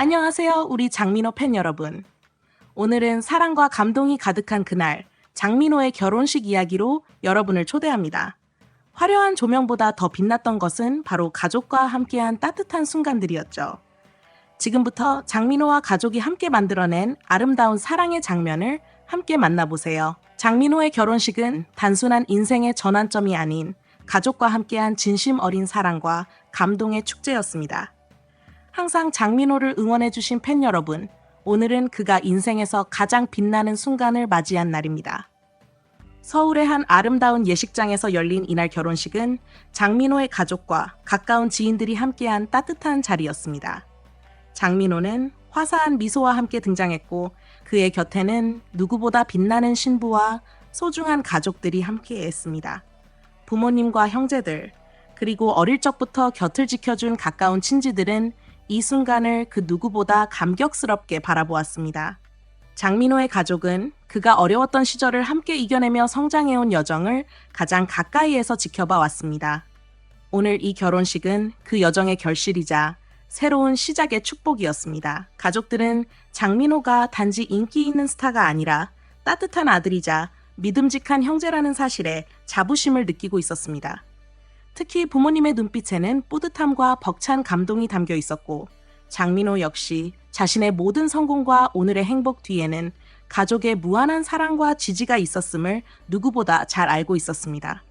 안녕하세요, 우리 장민호 팬 여러분. 오늘은 사랑과 감동이 가득한 그날, 장민호의 결혼식 이야기로 여러분을 초대합니다. 화려한 조명보다 더 빛났던 것은 바로 가족과 함께한 따뜻한 순간들이었죠. 지금부터 장민호와 가족이 함께 만들어낸 아름다운 사랑의 장면을 함께 만나보세요. 장민호의 결혼식은 단순한 인생의 전환점이 아닌 가족과 함께한 진심 어린 사랑과 감동의 축제였습니다. 항상 장민호를 응원해주신 팬 여러분, 오늘은 그가 인생에서 가장 빛나는 순간을 맞이한 날입니다. 서울의 한 아름다운 예식장에서 열린 이날 결혼식은 장민호의 가족과 가까운 지인들이 함께한 따뜻한 자리였습니다. 장민호는 화사한 미소와 함께 등장했고 그의 곁에는 누구보다 빛나는 신부와 소중한 가족들이 함께했습니다. 부모님과 형제들, 그리고 어릴 적부터 곁을 지켜준 가까운 친지들은 이 순간을 그 누구보다 감격스럽게 바라보았습니다. 장민호의 가족은 그가 어려웠던 시절을 함께 이겨내며 성장해온 여정을 가장 가까이에서 지켜봐 왔습니다. 오늘 이 결혼식은 그 여정의 결실이자 새로운 시작의 축복이었습니다. 가족들은 장민호가 단지 인기 있는 스타가 아니라 따뜻한 아들이자 믿음직한 형제라는 사실에 자부심을 느끼고 있었습니다. 특히 부모님의 눈빛에는 뿌듯함과 벅찬 감동이 담겨 있었고, 장민호 역시 자신의 모든 성공과 오늘의 행복 뒤에는 가족의 무한한 사랑과 지지가 있었음을 누구보다 잘 알고 있었습니다.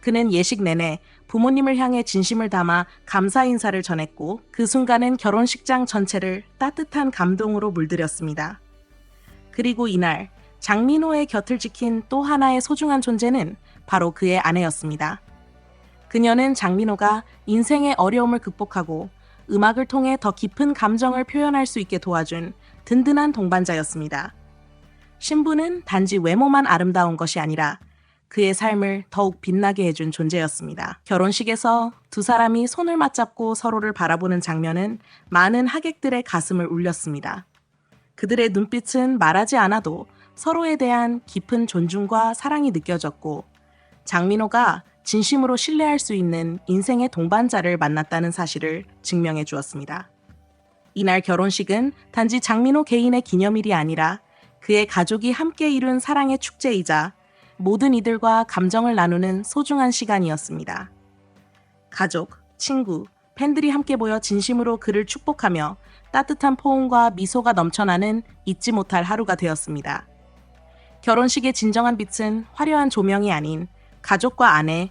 그는 예식 내내 부모님을 향해 진심을 담아 감사 인사를 전했고 그 순간은 결혼식장 전체를 따뜻한 감동으로 물들였습니다. 그리고 이날 장민호의 곁을 지킨 또 하나의 소중한 존재는 바로 그의 아내였습니다. 그녀는 장민호가 인생의 어려움을 극복하고 음악을 통해 더 깊은 감정을 표현할 수 있게 도와준 든든한 동반자였습니다. 신부는 단지 외모만 아름다운 것이 아니라 그의 삶을 더욱 빛나게 해준 존재였습니다. 결혼식에서 두 사람이 손을 맞잡고 서로를 바라보는 장면은 많은 하객들의 가슴을 울렸습니다. 그들의 눈빛은 말하지 않아도 서로에 대한 깊은 존중과 사랑이 느껴졌고, 장민호가 진심으로 신뢰할 수 있는 인생의 동반자를 만났다는 사실을 증명해 주었습니다. 이날 결혼식은 단지 장민호 개인의 기념일이 아니라 그의 가족이 함께 이룬 사랑의 축제이자 모든 이들과 감정을 나누는 소중한 시간이었습니다. 가족, 친구, 팬들이 함께 모여 진심으로 그를 축복하며 따뜻한 포옹과 미소가 넘쳐나는 잊지 못할 하루가 되었습니다. 결혼식의 진정한 빛은 화려한 조명이 아닌 가족과 아내,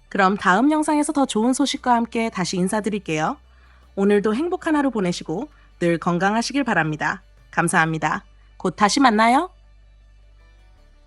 그럼 다음 영상에서 더 좋은 소식과 함께 다시 인사드릴게요. 오늘도 행복한 하루 보내시고 늘 건강하시길 바랍니다. 감사합니다. 곧 다시 만나요.